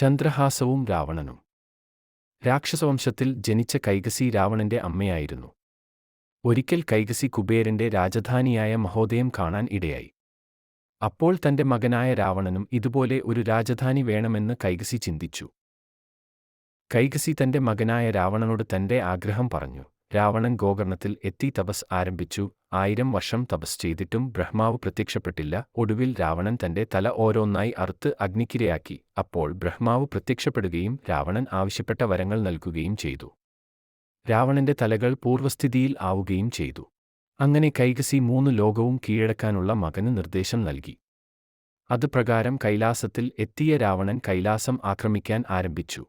ചന്ദ്രഹാസവും രാവണനും. രാക്ഷസവംശത്തിൽ ജനിച്ച കൈകസി രാവണന്റെ അമ്മയായിരുന്നു. ഒരിക്കൽ കൈകസി കുബേരന്റെ രാജധാനിയായ മഹോദയം കാണാൻ ഇടയായി. അപ്പോൾ തന്റെ മകനായ രാവണനും ഇതുപോലെ ഒരു രാജധാനി വേണമെന്ന് കൈകസി ചിന്തിച്ചു. കൈകസി തന്റെ മകനായ രാവണനോട് തന്റെ ആഗ്രഹം പറഞ്ഞു. രാവണൻ ഗോകർണത്തിൽ എത്തി തപസ് ആരംഭിച്ചു. ആയിരം വർഷം തപസ് ചെയ്തിട്ടും ബ്രഹ്മാവ് പ്രത്യക്ഷപ്പെട്ടില്ല. ഒടുവിൽ രാവണൻ തന്റെ തല ഓരോന്നായി അറുത്ത് അഗ്നിക്കിരയാക്കി. അപ്പോൾ ബ്രഹ്മാവ് പ്രത്യക്ഷപ്പെടുകയും രാവണൻ ആവശ്യപ്പെട്ട വരങ്ങൾ നൽകുകയും ചെയ്തു. രാവണന്റെ തലകൾ പൂർവസ്ഥിതിയിൽ ആവുകയും ചെയ്തു. അങ്ങനെ കൈകസി മൂന്ന് ലോകവും കീഴടക്കാനുള്ള മകന് നിർദ്ദേശം നൽകി. അത് പ്രകാരം കൈലാസത്തിൽ എത്തിയ രാവണൻ കൈലാസം ആക്രമിക്കാൻ ആരംഭിച്ചു.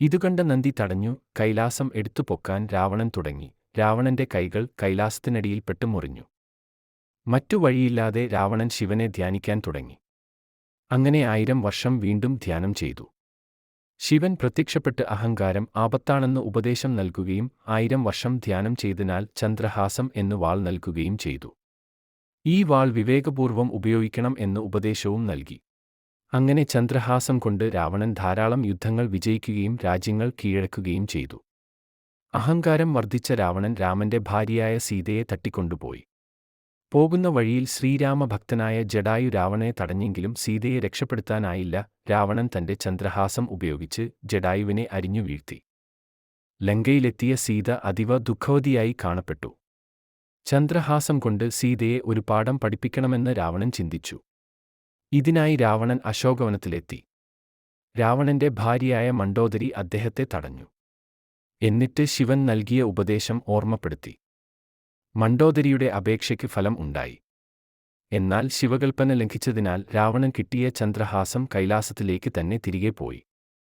ഇതുകണ്ട നന്ദി തടഞ്ഞു കൈലാസം എടുത്തു പൊക്കാൻ രാവണൻ തുടങ്ങി. രാവണന്റെ കൈകൾ കൈലാസത്തിനടിയിൽ പെട്ടുമുറിഞ്ഞു മറ്റു വഴിയില്ലാതെ രാവണൻ ശിവനെ ധ്യാനിക്കാൻ തുടങ്ങി. അങ്ങനെ ആയിരം വർഷം വീണ്ടും ധ്യാനം ചെയ്തു. ശിവൻ പ്രത്യക്ഷപ്പെട്ട് അഹങ്കാരം ആപത്താണെന്ന് ഉപദേശം നൽകുകയും ആയിരം വർഷം ധ്യാനം ചെയ്തതിനാൽ ചന്ദ്രഹാസം എന്നു വാൾ നൽകുകയും ചെയ്തു. ഈ വാൾ വിവേകപൂർവം ഉപയോഗിക്കണം എന്ന് ഉപദേശവും നൽകി. അങ്ങനെ ചന്ദ്രഹാസം കൊണ്ട് രാവണൻ ധാരാളം യുദ്ധങ്ങൾ വിജയിക്കുകയും രാജ്യങ്ങൾ കീഴടക്കുകയും ചെയ്തു. അഹങ്കാരം വർദ്ധിച്ച രാവണൻ രാമന്റെ ഭാര്യയായ സീതയെ തട്ടിക്കൊണ്ടുപോയി. പോകുന്ന വഴിയിൽ ശ്രീരാമഭക്തനായ ജഡായു രാവണനെ തടഞ്ഞെങ്കിലും സീതയെ രക്ഷപ്പെടുത്താനായില്ല രാവണൻ തന്റെ ചന്ദ്രഹാസം ഉപയോഗിച്ച് ജഡായുവിനെ അരിഞ്ഞു വീഴ്ത്തി. ലങ്കയിലെത്തിയ സീത അതിവ ദുഃഖവതിയായി കാണപ്പെട്ടു. ചന്ദ്രഹാസം കൊണ്ട് സീതയെ ഒരു പാഠം പഠിപ്പിക്കണമെന്ന് രാവണൻ ചിന്തിച്ചു. ഇതിനായി രാവണൻ അശോകവനത്തിലെത്തി. രാവണന്റെ ഭാര്യയായ മണ്ഡോദരി അദ്ദേഹത്തെ തടഞ്ഞു. എന്നിട്ട് ശിവൻ നൽകിയ ഉപദേശം ഓർമ്മപ്പെടുത്തി. മണ്ഡോദരിയുടെ അപേക്ഷയ്ക്ക് ഫലം ഉണ്ടായി. എന്നാൽ ശിവകൽപ്പന ലംഘിച്ചതിനാൽ രാവണൻ കിട്ടിയ ചന്ദ്രഹാസം കൈലാസത്തിലേക്ക് തന്നെ തിരികെ പോയി.